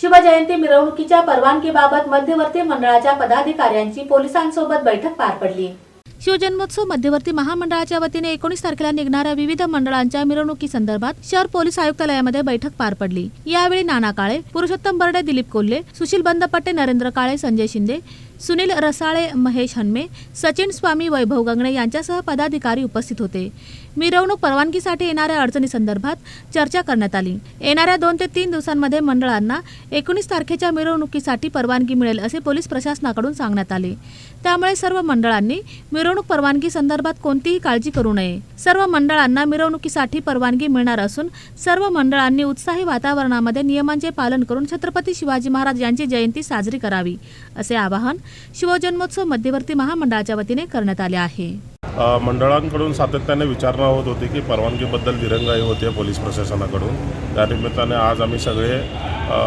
शिवजयंती मिरवणुकीच्या परवानगीबाबत मध्यवर्ती मंडळाच्या पदाधिकाऱ्यांची पोलिसांसोबत बैठक पार पडली. शिवजन्मोत्सव मध्यवर्ती महामंडळाच्या वतीने एकोणीस तारखेला निघणाऱ्या विविध मंडळांच्या मिरवणुकीसंदर्भात शहर पोलीस आयुक्तालयामध्ये बैठक पार पडली. यावेळी नाना काळे पुरुषोत्तम बर्डे दिलीप कोल्हे सुशील बंदपट्टे नरेंद्र काळे संजय शिंदे सुनील रसाळे महेश हनमे सचिन स्वामी वैभव गंगणे यांच्यासह पदाधिकारी उपस्थित होते. मिरवणूक परवानगीसाठी येणाऱ्या अडचणीसंदर्भात चर्चा करण्यात आली. येणाऱ्या दोन ते तीन दिवसांमध्ये मंडळांना एकोणीस तारखेच्या मिरवणुकीसाठी परवानगी मिळेल असे पोलीस प्रशासनाकडून सांगण्यात आले. त्यामुळे सर्व मंडळांनी मिरवणूक परवानगी संदर्भात कोणतीही काळजी करू नये. सर्व मंडळांना मिरवणुकीसाठी परवानगी मिळणार असून सर्व मंडळांनी उत्साही वातावरणामध्ये नियमांचे पालन करून छत्रपती शिवाजी महाराज यांची जयंती साजरी करावी असे आवाहन शिवजन्मोत्सव मध्यवर्ती महामंडळाच्या वतीने करण्यात आले आहे. मंडळांकडून सातत्याने विचारणा होत होती की परवानगीबद्दल दिरंगाई होते पोलीस प्रशासनाकडून. त्या निमित्ताने आज आम्ही सगळे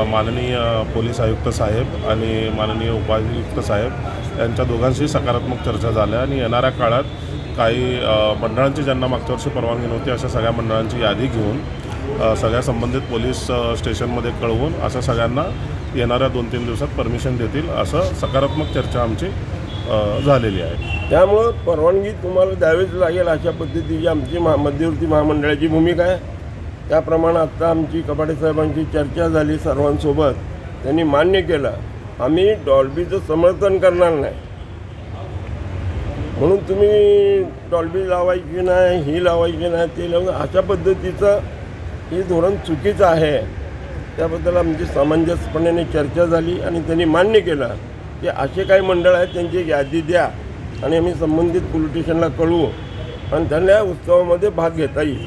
माननीय पोलीस आयुक्त साहेब आणि माननीय उपायुक्त साहेब यांच्या दोघांशी सकारात्मक चर्चा झाल्या आणि येणाऱ्या काळात काही मंडळांची ज्यांना मागच्या वर्षी परवानगी नव्हती अशा सगळ्या मंडळांची यादी घेऊन सगळ्या संबंधित पोलीस स्टेशनमध्ये कळवून असं सगळ्यांना येणाऱ्या दोन तीन दिवसात परमिशन देतील असं सकारात्मक चर्चा आमची झालेली आहे. त्यामुळं परवानगी तुम्हाला द्यावीच लागेल अशा पद्धतीची आमची महा मध्यवर्ती महामंडळाची भूमिका आहे. त्याप्रमाणे आत्ता आमची कपाटे साहेबांची चर्चा झाली सर्वांसोबत. त्यांनी मान्य केलं. आम्ही डॉल्बीचं समर्थन करणार नाही. म्हणून तुम्ही डॉल्बी लावायची नाही ही लावायची नाही ते लावून अशा पद्धतीचं हे धोरण चुकीचं आहे. त्याबद्दल आमची सामंजस्यपणाने चर्चा झाली आणि त्यांनी मान्य केलं की असे काही मंडळ आहेत त्यांची एक यादी द्या आणि आम्ही संबंधित पोलीस स्टेशनला कळवू आणि त्यांना या उत्सवामध्ये भाग घेता येईल.